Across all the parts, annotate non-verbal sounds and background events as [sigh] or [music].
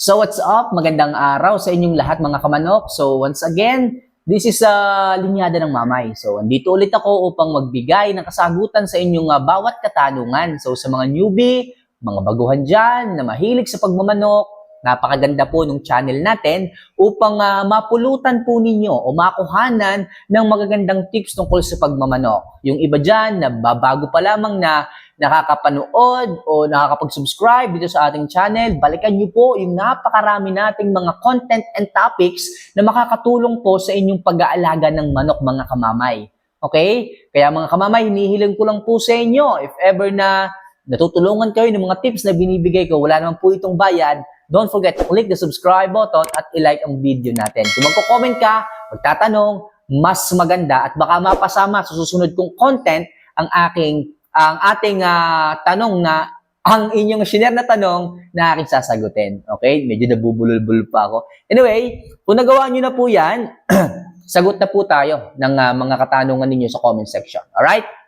So what's up? Magandang araw sa inyong lahat mga kamanok. So once again, this is uh, Linyada ng Mamay. So andito ulit ako upang magbigay ng kasagutan sa inyong uh, bawat katanungan. So sa mga newbie, mga baguhan dyan na mahilig sa pagmamanok, napakaganda po ng channel natin upang uh, mapulutan po ninyo o makuhanan ng magagandang tips tungkol sa pagmamanok. Yung iba dyan na babago pa lamang na nakakapanood o nakakapag-subscribe dito sa ating channel, balikan niyo po yung napakarami nating mga content and topics na makakatulong po sa inyong pag-aalaga ng manok mga kamamay. Okay? Kaya mga kamamay, hinihiling ko lang po sa inyo, if ever na natutulungan kayo ng mga tips na binibigay ko, wala naman po itong bayad, don't forget to click the subscribe button at i-like ang video natin. Kung magko-comment ka, magtatanong, mas maganda at baka mapasama sa susunod kong content ang aking ang ating ah, tanong na ang inyong share na tanong na aking sasagutin. Okay? Medyo nabubulol-bulol pa ako. Anyway, kung nagawa nyo na po yan, [clears throat] sagot na po tayo ng ah, mga katanungan ninyo sa comment section. Alright?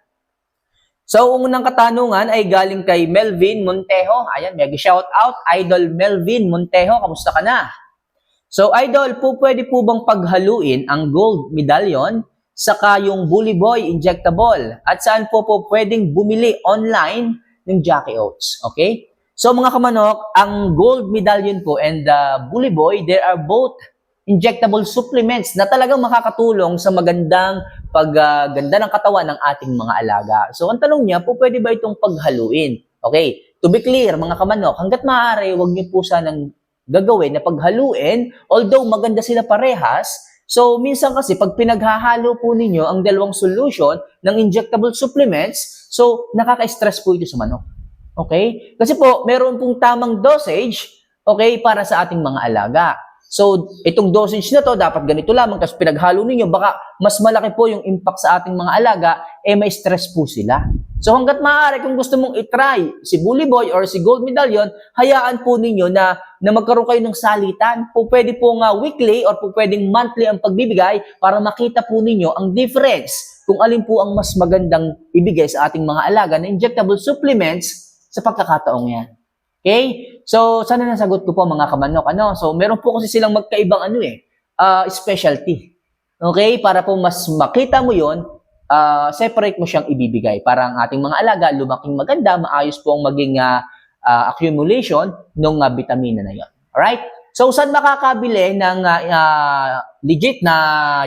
So, ang unang katanungan ay galing kay Melvin Montejo. Ayan, mega shout out. Idol Melvin Montejo, kamusta ka na? So, Idol, po pwede po bang paghaluin ang gold medallion saka yung Bully Boy injectable? At saan po po pwedeng bumili online ng Jackie Oats? Okay? So, mga kamanok, ang gold medallion po and the Bully Boy, they are both injectable supplements na talagang makakatulong sa magandang pagganda ng katawan ng ating mga alaga. So, ang tanong niya, po pwede ba itong paghaluin? Okay, to be clear, mga kamanok, hanggat maaari, huwag niyo po sanang gagawin na paghaluin, although maganda sila parehas, so minsan kasi pag pinaghahalo po ninyo ang dalawang solution ng injectable supplements, so nakaka-stress po ito sa manok. Okay? Kasi po, meron pong tamang dosage, okay, para sa ating mga alaga. So, itong dosage na to, dapat ganito lamang, tapos pinaghalo ninyo, baka mas malaki po yung impact sa ating mga alaga, eh may stress po sila. So, hanggat maaari, kung gusto mong itry si Bully Boy or si Gold Medallion, hayaan po ninyo na, na magkaroon kayo ng salitan. Po pwede po nga weekly or po pwedeng monthly ang pagbibigay para makita po ninyo ang difference kung alin po ang mas magandang ibigay sa ating mga alaga na injectable supplements sa pagkakataong yan. Okay? So, sana nasagot ko po mga kamanok. Ano? So, meron po kasi silang magkaibang ano eh, ah, specialty. Okay? Para po mas makita mo yon ah, separate mo siyang ibibigay para ang ating mga alaga lumaking maganda, maayos po ang maging ah, ah, accumulation ng uh, vitamina na yon. Alright? So, saan makakabili ng ah, legit na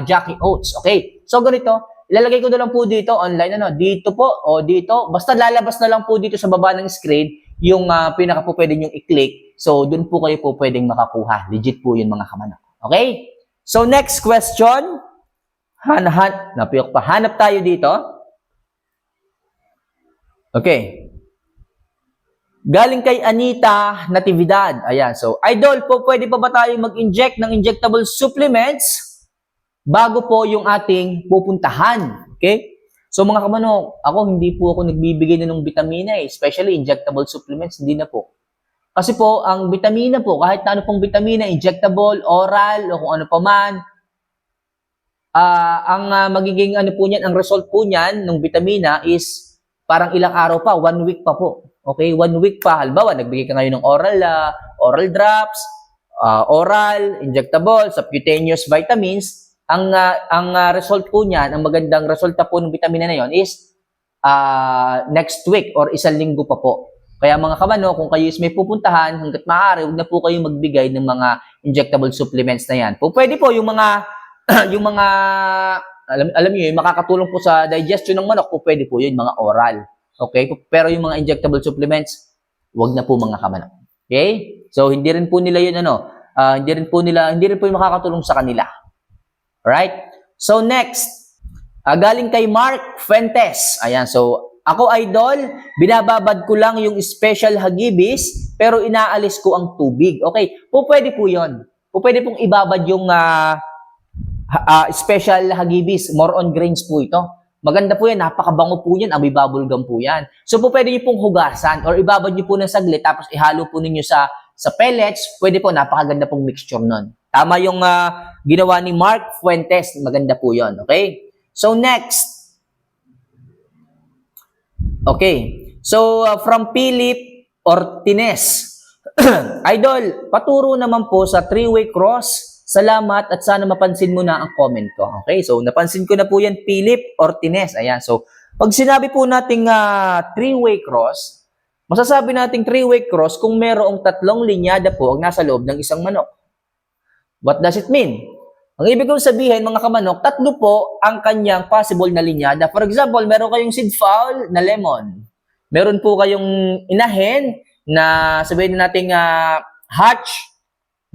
Jackie Oats? Okay? So, ganito. Ilalagay ko na lang po dito online ano, dito po o dito. Basta lalabas na lang po dito sa baba ng screen yung uh, pinaka po pwede nyo i-click. So, dun po kayo po pwedeng makakuha. Legit po yun mga kamanok. Okay? So, next question. Han, han, napiyok pa. Hanap tayo dito. Okay. Galing kay Anita Natividad. Ayan. So, idol po, pwede pa ba tayo mag-inject ng injectable supplements bago po yung ating pupuntahan? Okay? So mga kamano, ako hindi po ako nagbibigay na ng vitamina eh, especially injectable supplements, hindi na po. Kasi po, ang vitamina po, kahit na ano pong vitamina, injectable, oral, o kung ano pa man, ah, ang ah, magiging ano po niyan, ang result po niyan ng vitamina is parang ilang araw pa, one week pa po. Okay, one week pa. Halimbawa, nagbigay ka ngayon ng oral, ah, oral drops, ah, oral, injectable, subcutaneous vitamins, ang uh, ang uh, result po niyan, ang magandang resulta po ng vitamina na 'yon is uh, next week or isang linggo pa po. Kaya mga kamano, kung kayo is may pupuntahan, hanggat maaari, huwag na po kayo magbigay ng mga injectable supplements na yan. Po, pwede po yung mga [clears throat] yung mga alam alam niyo, yung makakatulong po sa digestion ng manok, po pwede po yun mga oral. Okay? Pero yung mga injectable supplements, huwag na po mga kamano. Okay? So hindi rin po nila yun ano, uh, hindi rin po nila hindi rin po yung makakatulong sa kanila. Alright? So next, uh, galing kay Mark Fuentes. Ayan, so ako idol, binababad ko lang yung special hagibis, pero inaalis ko ang tubig. Okay, po pwede po yun. Po pwede pong ibabad yung uh, uh, special hagibis. More on grains po ito. Maganda po yan, napakabango po yan, amoy bubblegum po yan. So po pwede nyo pong hugasan or ibabad nyo po ng saglit tapos ihalo po ninyo sa sa pellets, pwede po, napakaganda pong mixture nun. Tama yung uh, ginawa ni Mark Fuentes. Maganda po yon Okay? So, next. Okay. So, uh, from Philip Ortines. [clears throat] Idol, paturo naman po sa three-way cross. Salamat at sana mapansin mo na ang comment ko. Okay, so napansin ko na po yan, Philip Ortines. Ayan, so pag sinabi po nating ah, three-way cross, masasabi nating three-way cross kung merong tatlong linyada po ang nasa loob ng isang manok. What does it mean? Ang ibig kong sabihin, mga kamanok, tatlo po ang kanyang possible na linyada. For example, meron kayong seed fowl na lemon. Meron po kayong inahen na sabihin na natin uh, Hatch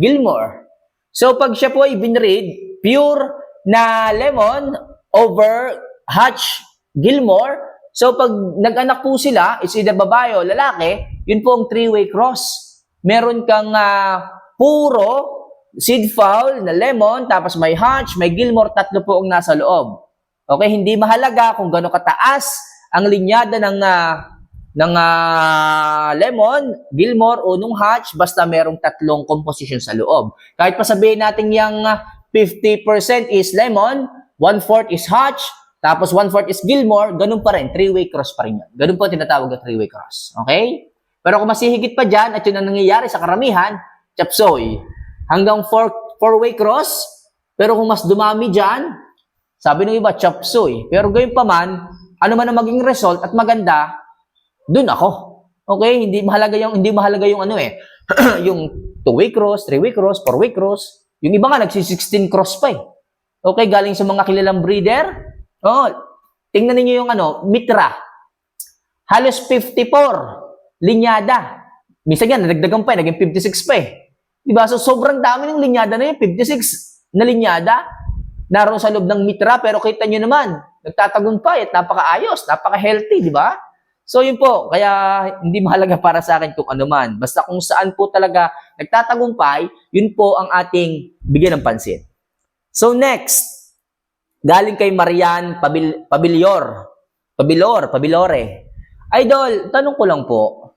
Gilmore. So pag siya po ay binread, pure na lemon over Hatch Gilmore, so pag nag-anak po sila, is either babae o lalaki, yun po ang three-way cross. Meron kang ah, puro seed fowl na lemon, tapos may Hatch, may Gilmore, tatlo po ang nasa loob. Okay, hindi mahalaga kung gaano kataas ang linyada ng ah, ng ah, lemon, Gilmore o nung hatch, basta merong tatlong composition sa loob. Kahit pa sabihin natin yung ah, 50% is lemon, 1/4 is hatch, tapos 1/4 is Gilmore, ganun pa rin, three-way cross pa rin yun. Ganun po tinatawag na three-way cross. Okay? Pero kung masihigit pa dyan, at yun ang nangyayari sa karamihan, chapsoy. Hanggang four, four-way cross, pero kung mas dumami dyan, sabi ng iba, chapsoy. Pero gayon pa man, ano man ang maging result at maganda, dun ako. Okay, hindi mahalaga yung hindi mahalaga yung ano eh, [clears throat] yung two-way cross, three-way cross, four-way cross. Yung iba nga nagsi-16 cross pa eh. Okay, galing sa mga kilalang breeder. Oh, tingnan niyo yung ano, Mitra. Halos 54 linyada. Minsan yan, nadagdagan pa eh, naging 56 pa eh. Diba? So, sobrang dami ng linyada na yun. 56 na linyada. Naroon sa loob ng Mitra, pero kita nyo naman, nagtatagumpay at napaka-ayos, napaka-healthy, di ba? So yun po, kaya hindi mahalaga [laughs] para sa akin kung ano man. Basta kung saan po talaga nagtatagumpay, yun po ang ating bigyan ng pansin. So next, galing kay Marian Pabil Pabilior. Pabilor, Pabilore. Idol, tanong ko lang po.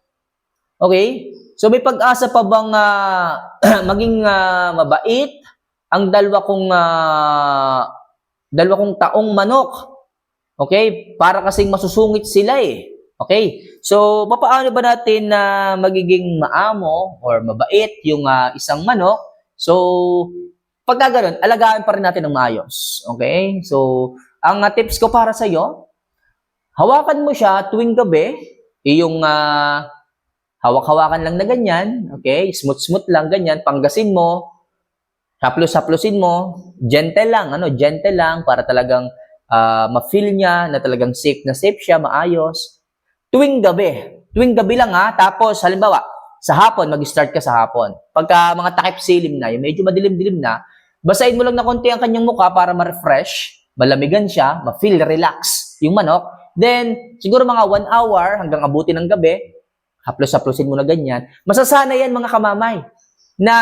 Okay? So may pag-asa pa bang ah, [clears throat] maging ah, mabait ang dalawa kong ah, dalawa kong taong manok? Okay? Para kasing masusungit sila eh. Okay? So, papaano ba natin na magiging maamo or mabait yung ah, isang manok? So, pagka ganun, alagaan pa rin natin ng maayos. Okay? So, ang ah, tips ko para sa iyo, hawakan mo siya tuwing gabi, yung ah, hawak-hawakan lang na ganyan, okay? Smooth-smooth lang, ganyan, panggasin mo, haplos-haplosin mo, gentle lang, ano, gentle lang para talagang ah, ma-feel niya na talagang safe na safe siya, maayos. Tuwing gabi. Tuwing gabi lang ha. Tapos, halimbawa, sa hapon, mag-start ka sa hapon. Pagka mga takip silim na, yung medyo madilim-dilim na, basahin mo lang na konti ang kanyang mukha para ma-refresh, malamigan siya, ma-feel relax yung manok. Then, siguro mga one hour hanggang abuti ng gabi, haplos-haplosin mo na ganyan. Masasanay yan mga kamamay. Na,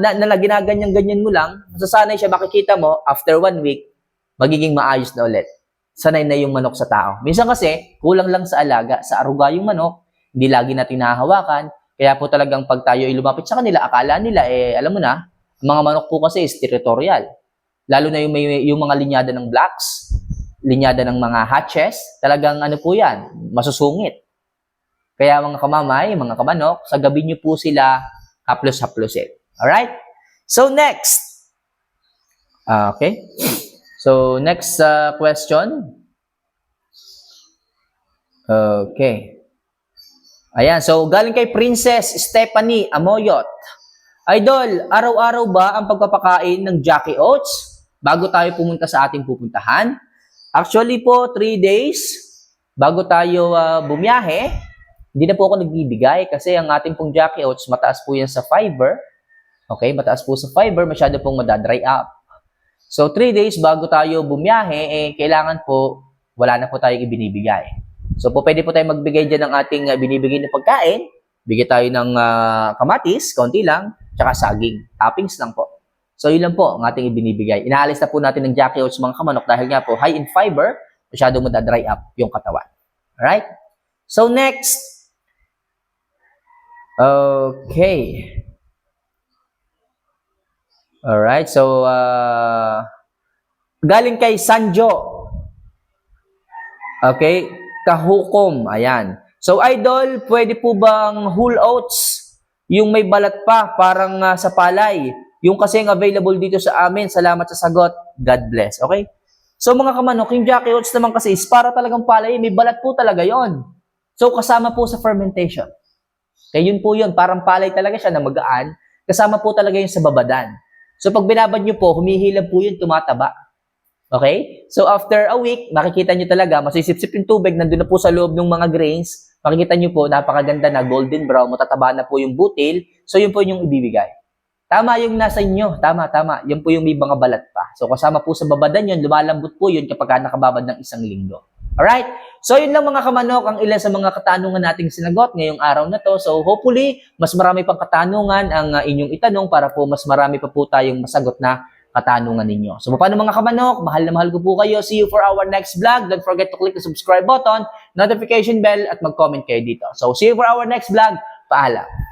na, na, na ginaganyan-ganyan mo lang, masasanay siya, makikita mo, after one week, magiging maayos na ulit sanay na yung manok sa tao. Minsan kasi, kulang lang sa alaga, sa aruga yung manok, hindi lagi natin nahahawakan, kaya po talagang pag tayo ay lumapit sa kanila, akala nila, eh, alam mo na, mga manok po kasi is territorial. Lalo na yung, may, yung mga linyada ng blacks, linyada ng mga hatches, talagang ano po yan, masusungit. Kaya mga kamamay, mga kamanok, sa gabi nyo po sila haplos-haplosin. Alright? So next. Ah, okay. So, next uh, question. Okay. Ayan, so galing kay Princess Stephanie Amoyot. Idol, araw-araw ba ang pagpapakain ng Jackie Oats bago tayo pumunta sa ating pupuntahan? Actually po, 3 days bago tayo uh, bumiyahe, hindi na po ako nagbibigay kasi ang ating pong Jackie Oats, mataas po yan sa fiber. Okay, mataas po sa fiber, masyado pong madadry up. So, three days bago tayo bumiyahe, eh, kailangan po, wala na po tayong ibinibigay. So, po, pwede po tayo magbigay dyan ng ating uh, binibigay na pagkain. Bigay tayo ng uh, kamatis, konti lang, tsaka saging. Toppings lang po. So, yun lang po ang ating ibinibigay. Inaalis na po natin ng Jackie Oats mga kamanok dahil nga po, high in fiber, masyadong madadry up yung katawan. Alright? So, next. Okay. Alright, so uh, galing kay Sanjo. Okay, kahukom. Ayan. So idol, pwede po bang whole oats Yung may balat pa, parang ah, sa palay. Yung kasing available dito sa amin, salamat sa sagot. God bless. Okay? So mga kamanok, yung Jackie Oats naman kasi is para talagang palay, may balat po talaga yon. So kasama po sa fermentation. Kaya yun po yun, parang palay talaga siya na magaan. Kasama po talaga yun sa babadan. So pag binabad nyo po, humihilab po yun, tumataba. Okay? So after a week, makikita nyo talaga, masisipsip yung tubig, nandun na po sa loob ng mga grains. Makikita nyo po, napakaganda na golden brown, matataba na po yung butil. So yun po yung ibibigay. Tama yung nasa inyo. Tama, tama. Yan po yung may mga balat pa. So kasama po sa babadan yun, lumalambot po yun kapag nakababad ng isang linggo. Alright? So yun lang mga kamanok ang ilan sa mga katanungan nating sinagot ngayong araw na to. So hopefully, mas marami pang katanungan ang uh, inyong itanong para po mas marami pa po tayong masagot na katanungan ninyo. So paano mga kamanok, mahal na mahal ko po kayo. See you for our next vlog. Don't forget to click the subscribe button, notification bell, at mag-comment kayo dito. So see you for our next vlog. Paalam.